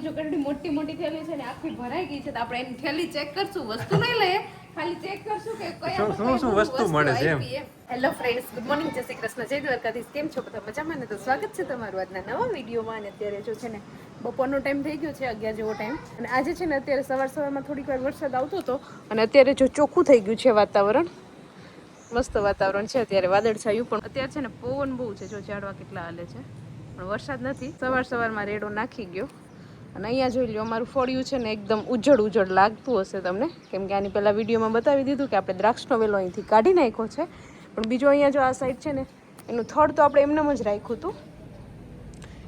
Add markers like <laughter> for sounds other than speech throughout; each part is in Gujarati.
આપણી જો કેટલી મોટી મોટી થેલી છે ને આખી ભરાઈ ગઈ છે તો આપણે એની થેલી ચેક કરશું વસ્તુ નહીં લઈએ ખાલી ચેક કરશું કે કયા શું- શું શું વસ્તુ મળે છે એમ? હેલો ફ્રેન્ડ્સ ગુડ મોર્નિંગ જય શ્રી કૃષ્ણ. જય દ્વારકાધીશ. કેમ છો બધા? મજામાં ને? તો સ્વાગત છે તમારું આજના નવા વિડીયોમાં. અને અત્યારે જો છે ને બપોરનો ટાઈમ થઈ ગયો છે અગિયાર જેવો ટાઈમ અને આજે છે ને અત્યારે સવાર સવારમાં થોડીક વાર વરસાદ આવતો હતો. અને અત્યારે જો ચોખ્ખું થઈ ગયું છે વાતાવરણ. મસ્ત વાતાવરણ છે અત્યારે વાદળછાયું પણ. અત્યારે છે ને પવન બહુ છે. જો ઝાડવા કેટલા હાલે છે. પણ વરસાદ નથી. સવાર સવારમાં રેડો નાખી ગયો. અને અહીંયા જોઈ લો અમારું ફળિયું છે ને એકદમ ઉજળ ઉજળ લાગતું હશે તમને. કેમ કે આની પહેલાં વિડીયોમાં બતાવી દીધું કે આપણે દ્રાક્ષનો વેલો અહીંથી કાઢી નાખ્યો છે. પણ બીજો અહીંયા જો આ સાઈડ છે ને, એનું થડ તો આપણે એમનેમ જ રાખ્યું હતું.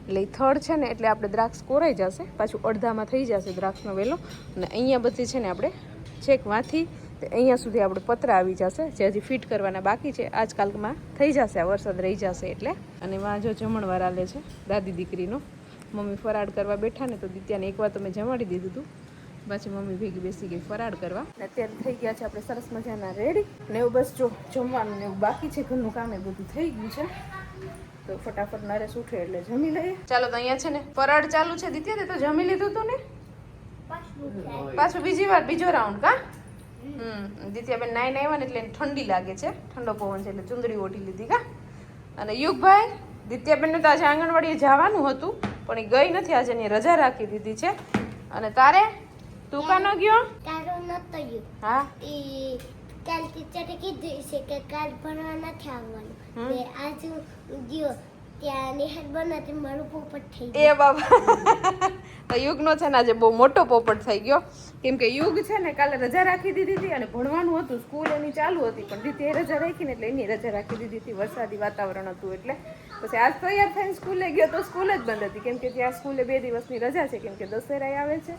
એટલે એ થડ છે ને, એટલે આપણે દ્રાક્ષ કોરાઈ જશે. પાછું અડધામાં થઈ જશે દ્રાક્ષનો વેલો. અને અહીંયા બધી છે ને આપણે છેક વાંથી અહીંયા સુધી આપણે પતરા આવી જશે. જે હજી ફિટ કરવાના બાકી છે. આજકાલમાં થઈ જશે, આ વરસાદ રહી જશે એટલે. અને વાં જો જમણવાર આલે છે દાદી દીકરીનો. મમ્મી ફરાળ કરવા બેઠા ને તો દિત્યાને એકવાર તો મેં જમાડી દીધું હતું પછી મમ્મી ભેગી બેસી ગઈ ફરાળ કરવા. અત્યારે થઈ ગયા છે આપણે સરસ મજાના રેડી ને એવું બસ જો જમવાનું ને એવું બાકી છે ઘરનું કામ એ બધું થઈ ગયું છે. તો ફટાફટ નરેશ ઉઠે એટલે જમી લઈએ. ચાલો તો અહીંયા છે ને ફરાળ ચાલુ છે દિત્યા તો જમી લીધું તું ને? પાછું બીજી વાર બીજો રાઉન્ડ કા? હમ દિત્યાબેન નાઈ આવ્યા ને એટલે ઠંડી લાગે છે. ઠંડો પવન છે એટલે ચુંદડી ઓઢી લીધી કા? અને યુગભાઈ દિત્યાબેનને તો આજે આંગણવાડીએ જવાનું હતું. પણ એ ગઈ નથી આજે એની રજા રાખી દીધી છે. અને તારે? તું કાનો ગયો? તારો નતો ગયો. હા. એ કાલ ટીચરે કીધું છે કે કાલ ભણવા નથી આવવાનું. મે આજ ગયો ત્યાં નિહાલ બનાતી મારું પોપટ થઈ ગયું. એ બાબા. તો યુગનો છે ને આજે બહુ મોટો પોપટ થઈ ગયો. કેમ કે યુગ છે ને કાલે રજા રાખી દીધી હતી અને ભણવાનું હતું સ્કૂલ એની ચાલુ હતી પણ દીધી રજા રાખી ને એટલે એની રજા રાખી દીધી હતી વરસાદી વાતાવરણ હતું એટલે. પછી આજ તૈયાર થઈને સ્કૂલે ગયો તો સ્કૂલ જ બંધ હતી. કેમ કે ત્યાં સ્કૂલે બે દિવસની રજા છે, કેમ કે દશેરા આવે છે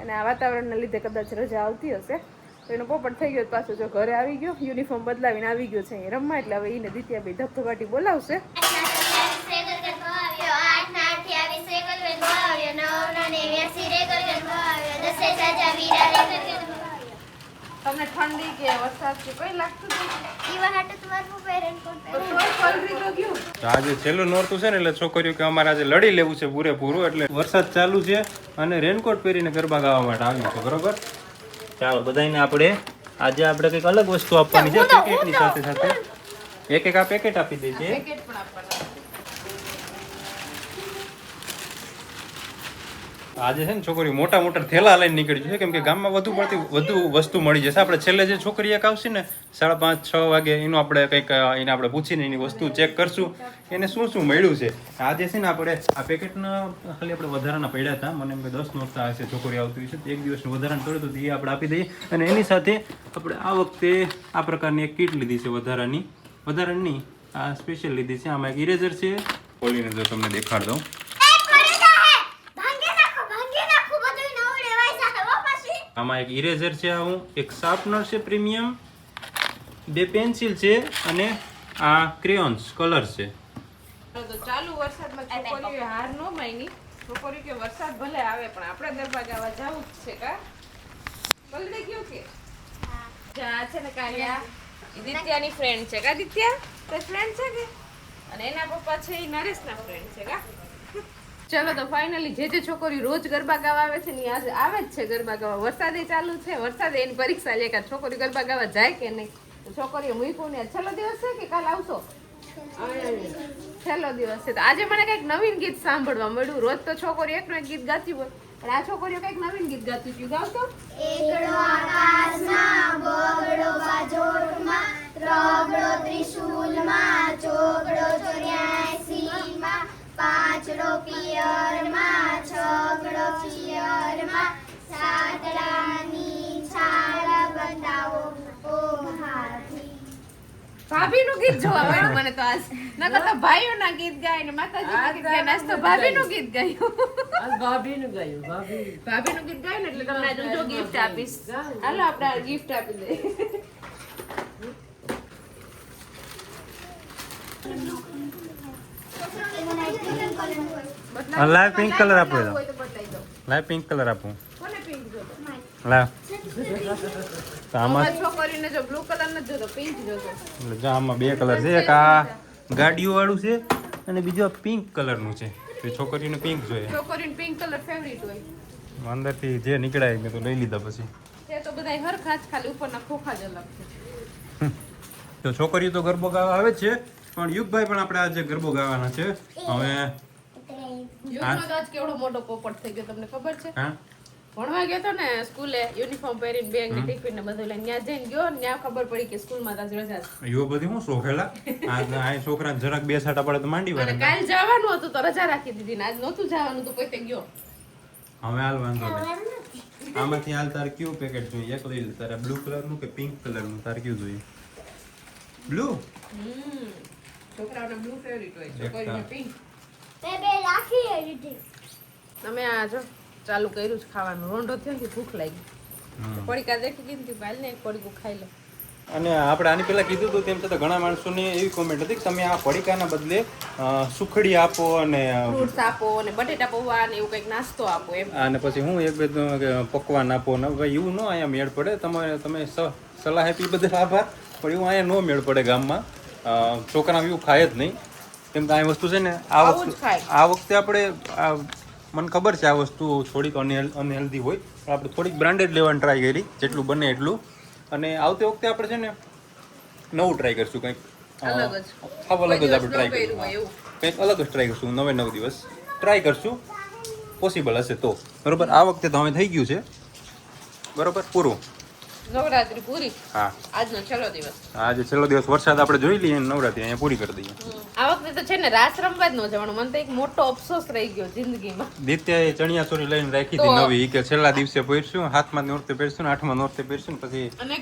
અને આ વાતાવરણના લીધે કદાચ રજા આવતી હશે. તો એનો પોપટ થઈ ગયો પાછો જો ઘરે આવી ગયો, યુનિફોર્મ બદલાવીને આવી ગયો છે એ રમવા. એટલે હવે એને દિત્યાભાઈ ધબધબાટી બોલાવશે. તમને ઠંડી કે વરસાદ કે કઈ લાગતું તો આજે છેલ્લું નોરતું છે ને એટલે છોકરીઓ કે અમારે આજે લડી લેવું છે પૂરેપૂરું એટલે વરસાદ ચાલુ છે અને રેનકોટ પહેરીને ગરબા ગાવા માટે આવ્યું છે બરોબર? ચાલો બધાને આપણે આજે આપણે કંઈક અલગ વસ્તુ આપવાની છે પેકેટની સાથે સાથે. એક એક આ પેકેટ આપી દઈએ. પેકેટ પણ આપવાના આજે છે ને છોકરીઓ મોટા મોટા થેલા લઈને નીકળી છે. કેમ કે ગામમાં વધુ પડતી વધુ વસ્તુ મળી જશે. આપણે છેલ્લે જે છોકરી એક આવશે ને, સાડા પાંચ, છ વાગે એનું આપણે કંઈક એને આપણે પૂછીને એની વસ્તુ ચેક કરશું. એને શું શું મળ્યું છે? આજે છે ને આપણે આ પેકેટના ખાલી આપણે વધારાના પડ્યા હતા. મને એમ કે દસ નોટતા હશે છોકરી આવતી હોય છે. એક દિવસનું વધારાનું પડ્યું હતું એ આપણે આપી દઈએ. અને એની સાથે આપણે આ વખતે આ પ્રકારની એક કીટ લીધી છે વધારાની. વધારાની આ સ્પેશિયલ લીધી છે. આમાં એક ઇરેઝર છે. ખોલીને જો તમને દેખાડ દઉં. આમાં એક ઇરેઝર છે આવું હું એક શાર્પનર છે પ્રીમિયમ બે પેન્સિલ છે અને આ ક્રેયોન્સ કલર છે. તો ચાલુ વરસાદમાં છોકરીઓ હાર ન માની. છોકરી કે વરસાદ ભલે આવે પણ આપણે ગરબા ગાવા જવું જ છે કા? પલડી ગયું કે? જા છે ને કાલિયા. દિત્યાની ફ્રેન્ડ છે કા દિત્યા? તે ફ્રેન્ડ છે કે? અને એના પપ્પા છે એ નરેશના ફ્રેન્ડ છે કા? ચલો તો ફાઇનલી જે જે છોકરી રોજ ગરબા ગાવા આવે છે ને આજે આવે જ છે ગરબા ગાવા. વરસાદે ચાલુ છે, વરસાદે એની પરીક્ષા લે કે છોકરી ગરબા ગાવા જાય કે નહીં? છોકરીઓ મૂક્યું ને છેલ્લો દિવસ છે કે કાલ આવશો? છેલ્લો દિવસ છે. તો આજે મને કંઈક નવીન ગીત સાંભળવા મળ્યું. રોજ તો છોકરી એકનું એક ગીત ગાતી હોય. પણ આ છોકરીઓ કંઈક નવીન ગીત ગાતી હતી ગાવતો એકડો આકાશમાં, બગડો બાજોટમાં રગડો ત્રિશુલમાં, ચોગડો ચોર્યાસીમાં પાંચડો પિયરમાં છગડો પિયરમાં સાતડાની છાલ બતાવો ઓ હાથી. ભાભીનું ગીત જોવા મળ્યું મને તો આજ. નકર તો ભાઈઓના ગીત ગાય ને માતાજીના ગીત ગાય ને આજ તો ભાભીનું ગીત ગાયું. આજ ભાભીનું ગાયું ભાભી. ભાભીનું ગીત ગાયું ને એટલે તમને જો ગિફ્ટ આપીશ. હાલો આપણે ગિફ્ટ આપી દઈએ. હા, લાઈવ પિંક કલર આપો લાઈવ તો બતાવી દો પિંક કલર આપું. કોને લાવ તો આમાં અમારી છોકરીને જો બ્લુ કલર નથી જોતો પિંક જોતો. એટલે જો આમાં બે કલર છે એક આ ગાડીઓ વાળું છે અને બીજું આ પિંક કલરનું છે. તો છોકરીને પિંક જોઈએ. છોકરીને પિંક કલર ફેવરિટ હોય. અંદરથી જે નીકળાય મેં તો લઈ લીધા પછી. તે તો બધા હરખા જ ખાલી ઉપરના ખોખા જ અલગ છે. તો છોકરીઓ તો ગરબો ગાવા આવે જ છે પણ યુગભાઈ પણ આપણે આજે ગરબો ગાવાના છે. હવે આજ કેવડો મોટો પોપટ થઈ ગયો તમને ખબર છે? ભણવા ગયો તો ને સ્કૂલે યુનિફોર્મ પહેરીને બેગ ને ટિફિન ને બધું લઈને ત્યાં જઈને ગયો ને ત્યાં ખબર પડી કે સ્કૂલમાં તાજ રજા યુવો બધી હું શોખેલા? આ છોકરા જરાક બે સાટા પડે તો માંડી વાળે. કાલ જવાનું હતું તો રજા રાખી દીધી ને. આજ નહોતું જવાનું તો પોતે ગયો. હવે હાલ વાંધો નહીં. આમાંથી હાલ તારે કયું પેકેટ જોઈએ? એક લઈ તારે બ્લુ કલરનું કે પિંક કલરનું તારે કયું જોઈએ? બ્લુ હમ. છોકરાઓને બ્લુ ફેવરિટ હોય છોકરીને પિંક તમે આ જો ચાલુ કર્યું છે ખાવાનું. રોંઢો થયો કે ભૂખ લાગી. પડીકા દેખી કીધું કે ભાઈ ને એક પડીકું ખાઈ લો. અને આપણે આની પહેલાં કીધું હતું તેમ છતાં ઘણા માણસોની એવી કોમેન્ટ હતી કે તમે આ પડીકાના બદલે સુખડી આપો અને ફ્રૂટ્સ આપો અને બટેટા પૌવા ને એવું કંઈક નાસ્તો આપો એમ. અને પછી હું એક બે પકવાન આપો ને ભાઈ એવું ન અહીંયા મેળ પડે. તમારે તમે સલાહ આપી બદલ આભાર. પણ એવું અહીંયા ન મેળ પડે ગામમાં. છોકરા એવું ખાય જ નહીં. કેમ કે આ વસ્તુ છે ને આ ખાય. આ વખતે આપણે આ મને ખબર છે આ વસ્તુ થોડીક અનહેલ્ધી હોય પણ આપણે થોડીક બ્રાન્ડેડ લેવાની ટ્રાય કરી જેટલું બને એટલું. અને આવતી વખતે આપણે છે ને નવું ટ્રાય કરશું કંઈક અ, અલગ જ. સાવ અલગ જ આપણે ટ્રાય કરીશું. કંઈક અલગ જ ટ્રાય કરશું નવે નવ દિવસ. ટ્રાય કરશું. પોસિબલ હશે તો. બરોબર? આ વખતે તો હવે થઈ ગયું છે. બરોબર? પૂરું. નવરાત્રી પૂરી? હા. આજનો છેલ્લો દિવસ. આજે છેલ્લો દિવસ. વરસાદ આપણે જોઈ લઈએ નવરાત્રી અહીંયા પૂરી કરી દઈએ. આ વખતે તો છે ને રાસ રમવા જ ન જવાનું. મને તો એક મોટો અફસોસ રહી ગયો જિંદગીમાં. દિત્યાએ ચણિયા ચોરી લઈને રાખી હતી નવી. કે છેલ્લા દિવસે પહેરશું હાથમાં નોરતે પહેરશું ને આઠમાં નોરતે પહેરશું ને પછી અને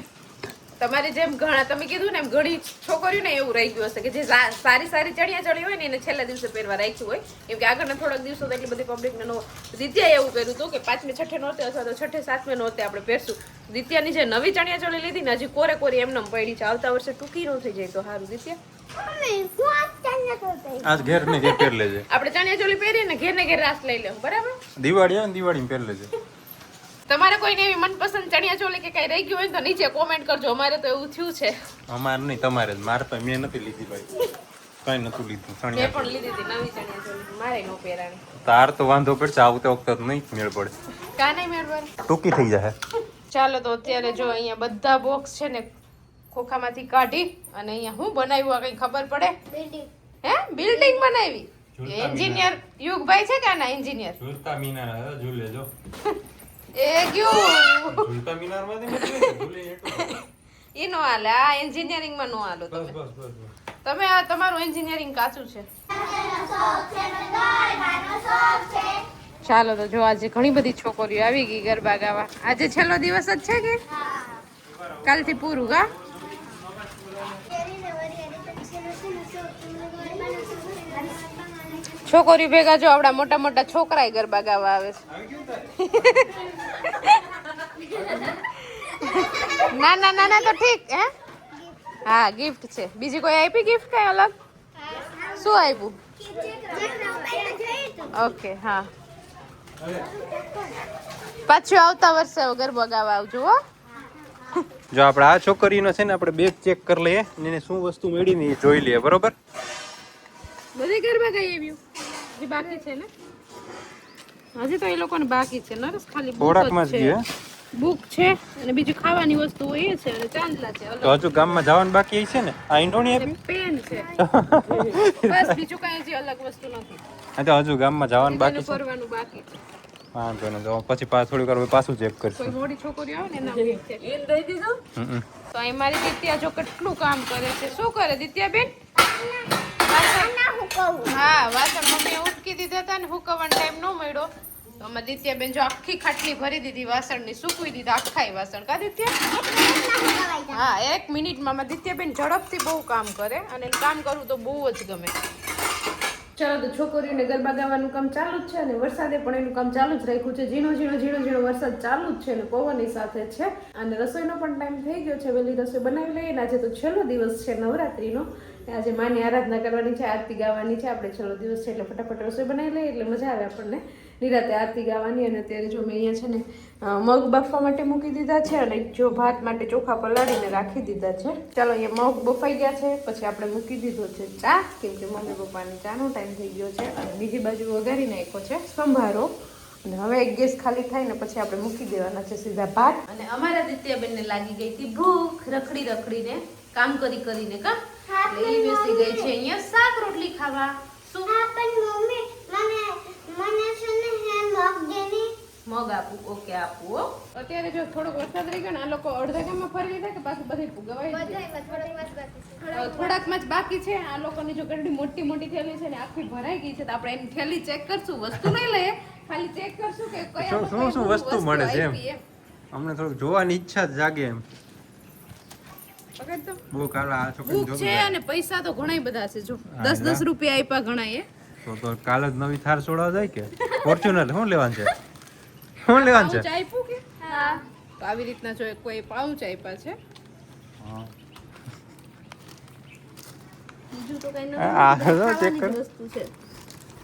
તમારી જેમ ઘણા તમે કીધું ને એમ ઘણી છોકરીઓને એવું રહી ગયું હશે કે જે સારી સારી ચણિયા ચોળી હોય ને એને છેલ્લા દિવસે પહેરવા રાખ્યું હોય કેમ કે આગળના થોડાક દિવસો તો એટલી બધી પબ્લિકને નો દિત્યાએ એવું કર્યું હતું કે પાંચમે છઠ્ઠે નહોતે અથવા તો છઠ્ઠે સાતમે નહોતે આપણે પહેરશું. દિત્યાની જે નવી ચણિયા ચોળી લીધી ને હજી કોરે કોરી એમને એમ પડી છે આવતા વર્ષે ટૂંકી ન થઈ જાય તો સારું દિત્યા. આજ ઘેર ને ઘેર પહેર લેજે. આપણે ચણિયા ચોળી પહેરીએ ને ઘેર ને ઘેર રાસ લઈ લેવું બરાબર? દિવાળી આવે ને દિવાળીમાં પહેર લેજે. તમારે કોઈને એવી મનપસંદ ચણિયા ચોલી કે કઈ રહી ગયું હોય તો નીચે કોમેન્ટ કરજો. અમારે તો એવું થયું છે. અમારે નહીં તમારે જ. મારે તો મેં નથી લીધી ભાઈ. કઈ નતું લીધું ચણિયા પણ લીધી હતી નવી ચણિયા ચોલી. મારે નો પહેરાણી. તાર તો વાંધો પડશે આવતે વખતે નહીં મેળ પડે. કા નહીં મેળવાની? ટૂંકી થઈ જાય ચાલો તો અત્યારે જો અહીંયા બધા બોક્સ છે ને ખોખામાંથી કાઢી અને અહીંયા હું બનાવ્યું આ કઈ ખબર પડે? બિલ્ડિંગ હે? બિલ્ડિંગ બનાવી? એન્જિનિયર યુગભાઈ છે કે ના એન્જિનિયર ઝૂલતા મીના ઝૂલે જો. <laughs> એ ગયું ઝૂલતા મિનારમાંથી ઝૂલે એ નો હાલે આ એન્જિનિયરિંગમાં નો હાલો તમે. બસ બસ બસ તમે આ તમારું એન્જિનિયરિંગ કાચું છે. ચાલો તો જો આજે ઘણી બધી છોકરીઓ આવી ગઈ ગરબા ગાવા. આજે છેલ્લો દિવસ જ છે કે? કાલથી પૂરું ગા છોકરી ભેગા જો આપડા મોટા મોટા છોકરા ગરબા ગાવા આવે છે. <laughs> ના ના ના ના તો ઠીક હે? હા ગિફ્ટ છે. બીજી કોઈ આપી ગિફ્ટ કઈ અલગ? શું આપ્યું? ઓકે હા. પાછું આવતા વર્ષે ગરબા ગાવા આવજો હો. જો આપણે આ છોકરીનો છે ને આપણે બેગ ચેક કરી લઈએ ને એને શું વસ્તુ મળી ને એ જોઈ લઈએ બરોબર? બધી ગરબા કઈ આવ્યું? હજી બાકી છે ને? હજી તો એ લોકોને બાકી છે. નરસ ખાલી થોડાકમાં જ ગયું છે બુક છે અને બીજું ખાવાની વસ્તુ એ છે અને ચાંદલા છે તો હજુ ગામમાં જવાનું બાકી છે ને? આ ઈંટોણી આપી? પેન છે. બસ બીજું કાંઈ જે અલગ વસ્તુ નથી. હા તો હજુ ગામમાં જવાનું બાકી છે? ફરવાનું બાકી છે. વાંધો નહીં તો પછી પાછું થોડીક વાર પાછું ચેક કોઈ મોડી છોકરીઓ આવે ને એના છે એ દઈ દીધું. તો અહીં મારી દિત્યા જો કેટલું કામ કરે છે. શું કરે દિત્યા બેન હા વાસણ મમ્મી ઉટકી દીધા હતા ને હુકવવાનો ટાઈમ ન મળ્યો. તો અમારે દિત્યા બેન જો આખી ખાટલી ભરી દીધી, વાસણની સૂકવી દીધા, આખાય વાસણ. કા દિત્યા? હા, એક મિનિટમાં દિત્યા બેન ઝડપથી બહુ કામ કરે અને કામ કરવું તો બહુ જ ગમે. ચાલો તો છોકરીઓને ગરબા ગાવાનું કામ ચાલુ જ છે અને વરસાદે પણ એનું કામ ચાલુ જ રાખ્યું છે. ઝીણો ઝીણો ઝીણો ઝીણો વરસાદ ચાલુ જ છે અને પવનની સાથે છે. અને રસોઈનો પણ ટાઈમ થઈ ગયો છે. વહેલી રસોઈ બનાવી લઈએ ને આજે તો છેલ્લો દિવસ છે નવરાત્રીનો. આજે માની આરાધના કરવાની છે, આરતી ગાવાની છે. આપણે છેલ્લો દિવસ છે એટલે ફટાફટ રસોઈ બનાવી લઈએ એટલે મજા આવે આપણને. નિરાતે આરતી ગાવાની અને અત્યારે જો મેં અહીંયા છે ને મગ બાફવા માટે મૂકી દીધા છે અને જો ભાત માટે ચોખા પલાળીને રાખી દીધા છે. ચાલો અહીંયા મગ બફાઈ ગયા છે પછી આપણે મૂકી દીધો છે ચા કેમ કે મમ્મી પપ્પાને ચાનો ટાઈમ થઈ ગયો છે અને બીજી બાજુ વઘારી નાખ્યો છે સંભારો. અને હવે એક ગેસ ખાલી થાય ને પછી આપણે મૂકી દેવાના છે સીધા ભાત. અને અમારા દિત્યાબેનને લાગી ગઈ હતી ભૂખ રખડી રખડીને કામ કરી કરીને કા? એટલે એ બેસી ગઈ છે અહીંયા શાક રોટલી ખાવા. શું? મમ્મી મને મને મગ આપું ઓકે આપું હો. અત્યારે જો થોડોક વરસાદ રહી ગયો ને આ લોકો અડધા ગામમાં ફરી લીધા કે પાછું બધી ગયા? થોડાકમાં જ બાકી છે. આ લોકોની જો કેટલી મોટી મોટી થેલી છે ને આખી ભરાઈ ગઈ છે તો આપણે એની થેલી ચેક કરશું વસ્તુ નહીં લઈએ. ખાલી ચેક કરશું કે કયા શું- શું વસ્તુ મળે છે એમ? અમને થોડુંક જોવાની ઈચ્છા જાગે એમ. બહુ કાલા આ છોકરી છે અને પૈસા તો ઘણા બધા છે જો. દસ દસ રૂપિયા આપ્યા ઘણા એ તો કાલે કાલ જ નવી થાર છોડવા જાય કે? ફોર્ચ્યુનર શું લેવાનું છે? શું લેવાનું છે? આપ્યું કે? હા. તો આવી રીતના જો કોઈ પાઉચ આપ્યા છે. હા. બીજું તો કઈ નથી. જો કર. વસ્તુ છે.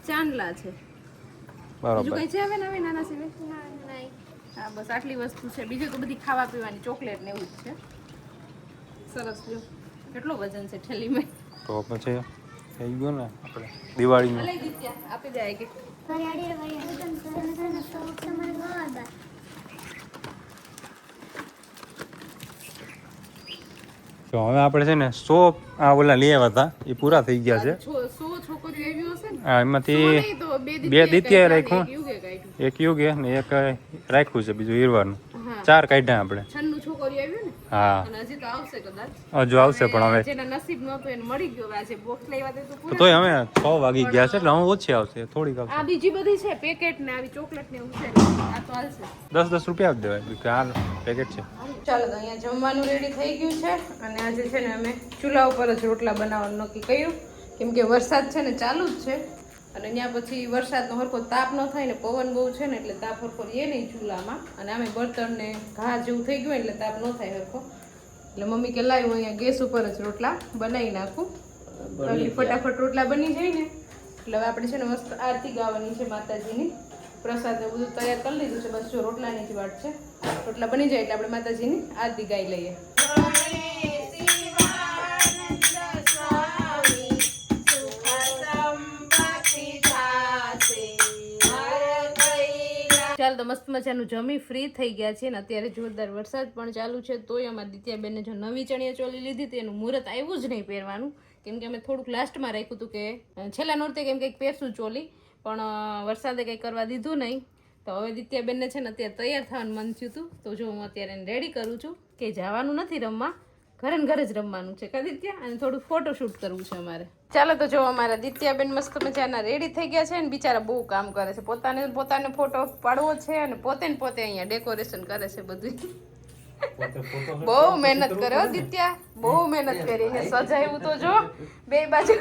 ચાંદલા છે. બીજું કઈ છે હવે નવી નાના સિવાય? હા બસ આટલી વસ્તુ છે. બીજું તો બધી ખાવા પીવાની ચોકલેટ ને એવું જ છે. સરસ જો. કેટલો વજન છે થેલીમાં તો પછી થઈ ગયું ને આપણે દિવાળીનું. આપી જાય કે તો હવે આપણે છે ને સો આ ઓલા લઈ આવ્યા હતા એ પૂરા થઈ ગયા છે આ એમાંથી બે દિત્ય રાખ્યું. એક યુગે ને એક રાખ્યું છે બીજું હીરવાનું ચાર કાઢ્યા આપણે છન્નું છોકરીઓ આવ્યું ને હા. અને હજી તો આવશે કદાચ. હજુ આવશે પણ હવે. જેના નસીબ નહોતું એને મળી ગયો હવે આજે બોક્સ લેવા દે તો તો તોય અમે છ વાગી ગયા છે એટલે હવે ઓછી આવશે થોડીક આવશે. આ બીજી બધી છે પેકેટ ને આવી ચોકલેટ ને એવું છે આ તો હાલશે. દસ દસ રૂપિયા આપી દેવાય કે આ પેકેટ છે. ચાલો તો અહીંયા જમવાનું રેડી થઈ ગયું છે અને આજે છે ને અમે ચૂલા ઉપર જ રોટલા બનાવવાનું નક્કી કર્યું. કેમ કે વરસાદ છે ને ચાલુ જ છે. અને ત્યાં પછી વરસાદનો હરખો તાપ ન થાય ને પવન બહુ છે ને એટલે તાપ હરખો એ નહીં ચૂલામાં. અને અમે બળતણને ઘા જેવું થઈ ગયું એટલે તાપ ન થાય હરખો. એટલે મમ્મી કે લાવ્યું અહીંયા ગેસ ઉપર જ રોટલા બનાવી નાખું. ફટાફટ રોટલા બની જાય ને. એટલે હવે આપણે છે ને મસ્ત આરતી ગાવાની છે માતાજીની. પ્રસાદ બધું તૈયાર કરી લીધું છે. બસ જો રોટલાની જ વાટ છે. રોટલા બની જાય એટલે આપણે માતાજીની આરતી ગાઈ લઈએ. તો મસ્ત મજાનું જમી ફ્રી થઈ ગયા છે ને અત્યારે જોરદાર વરસાદ પણ ચાલુ છે, તોય અમારા દિત્યાબેને જો નવી ચણિયા ચોલી લીધી હતી, એનું મુહૂર્ત આવ્યું જ નહીં પહેરવાનું. કેમ કે અમે થોડુંક લાસ્ટમાં રાખ્યું હતું કે છેલ્લા નોરતે કેમ કંઈક પહેરશું ચોલી, પણ વરસાદે કંઈ કરવા દીધું નહીં. તો હવે દિત્યાબેનને છે ને અત્યારે તૈયાર થવાનું મન થયું હતું. તો જો હું અત્યારે એને રેડી કરું છું કે જવાનું નથી રમવા, ઘરે ઘરે જ રમવાનું છે, કા દિત્યા? અને થોડું ફોટોશૂટ કરવું છે અમારે. ચાલો તો જો અમારા દિત્યાબેન મસ્ત મજાના રેડી થઈ ગયા છે અને બિચારા બહુ કામ કરે છે. પોતાને પોતાને ફોટો પાડવો છે અને પોતે ને પોતે અહીંયા ડેકોરેશન કરે છે બધું. <laughs> બહુ મહેનત કરે હો દિત્યા. બહુ મહેનત કરી હે સજાવ્યું તો જો. બે બાજુ.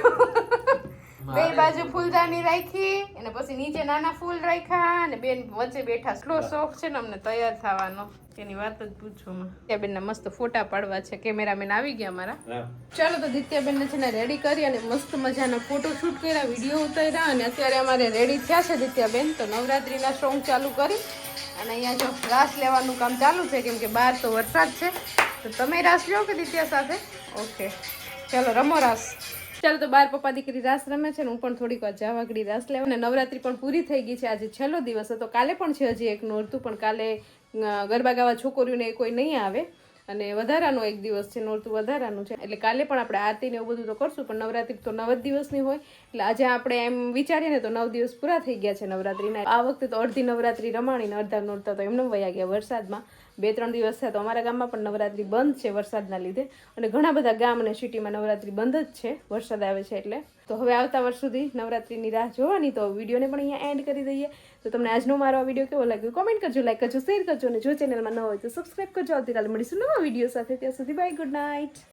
<laughs> બે બાજુ ફૂલદાની રાખી અને પછી નીચે નાના ફૂલ રાખ્યા અને બેન વચ્ચે બેઠા સ્લો શોખ છે ને અમને તૈયાર થવાનો. એની વાત જ પૂછો દિત્યાબેન ના મસ્ત ફોટા પાડવા છે. કેમેરામેન આવી ગયા મારા. ચાલો તો દિત્યાબેનને છે ને રેડી કરી અને મસ્ત મજાના ફોટો શૂટ કર્યા વીડિયો ઉતાર્યા અને અત્યારે અમારે રેડી થયા છે દિત્યાબેન. તો નવરાત્રીના સોંગ ચાલુ કરી અને અહીંયા જો રાસ લેવાનું કામ ચાલુ છે કેમ કે બહાર તો વરસાદ છે. તો તમે રાસ લો કે દિત્યા સાથે? ઓકે ચાલો રમો રાસ. ચાલો તો બાર પપ્પા દીકરી રાસ રમે છે ને હું પણ થોડીક વાર જાવાગડી રાસ લેવા. અને નવરાત્રી પણ પૂરી થઈ ગઈ છે. આજે છેલ્લો દિવસ હતો. કાલે પણ છે હજી એક નોરતું પણ કાલે ગરબા ગાવા છોકરીઓને કોઈ નહીં આવે. અને વધારાનો એક દિવસ છે, નોરતું વધારાનું છે. એટલે કાલે પણ આપણે આરતીને એવું બધું તો કરશું, પણ નવરાત્રિ તો નવ જ દિવસની હોય. એટલે આજે આપણે એમ વિચારીએ ને તો નવ દિવસ પૂરા થઈ ગયા છે નવરાત્રીના. આ વખતે તો અડધી નવરાત્રી રમાણીને અડધા નોરતા તો એમને વયા ગયા વરસાદમાં. બે ત્રણ દિવસ થયા તો અમારા ગામમાં પણ નવરાત્રી બંધ છે વરસાદના લીધે. અને ઘણા બધા ગામ અને સિટીમાં નવરાત્રી બંધ જ છે. વરસાદ આવે છે એટલે. તો હવે આવતા વર્ષ સુધી નવરાત્રિની રાહ જોવાની. તો વિડીયોને પણ અહીંયા એન્ડ કરી દઈએ. તો તમને આજનો મારો આ વીડિયો કેવો લાગ્યો? કોમેન્ટ કરજો લાઈક કરજો શેર કરજો. અને જો ચેનલમાં ન હોય તો સબસ્ક્રાઈબ કરજો. આવતીકાલે મળીશું નવા વીડિયો સાથે. ત્યાં સુધી બાય ગુડ નાઇટ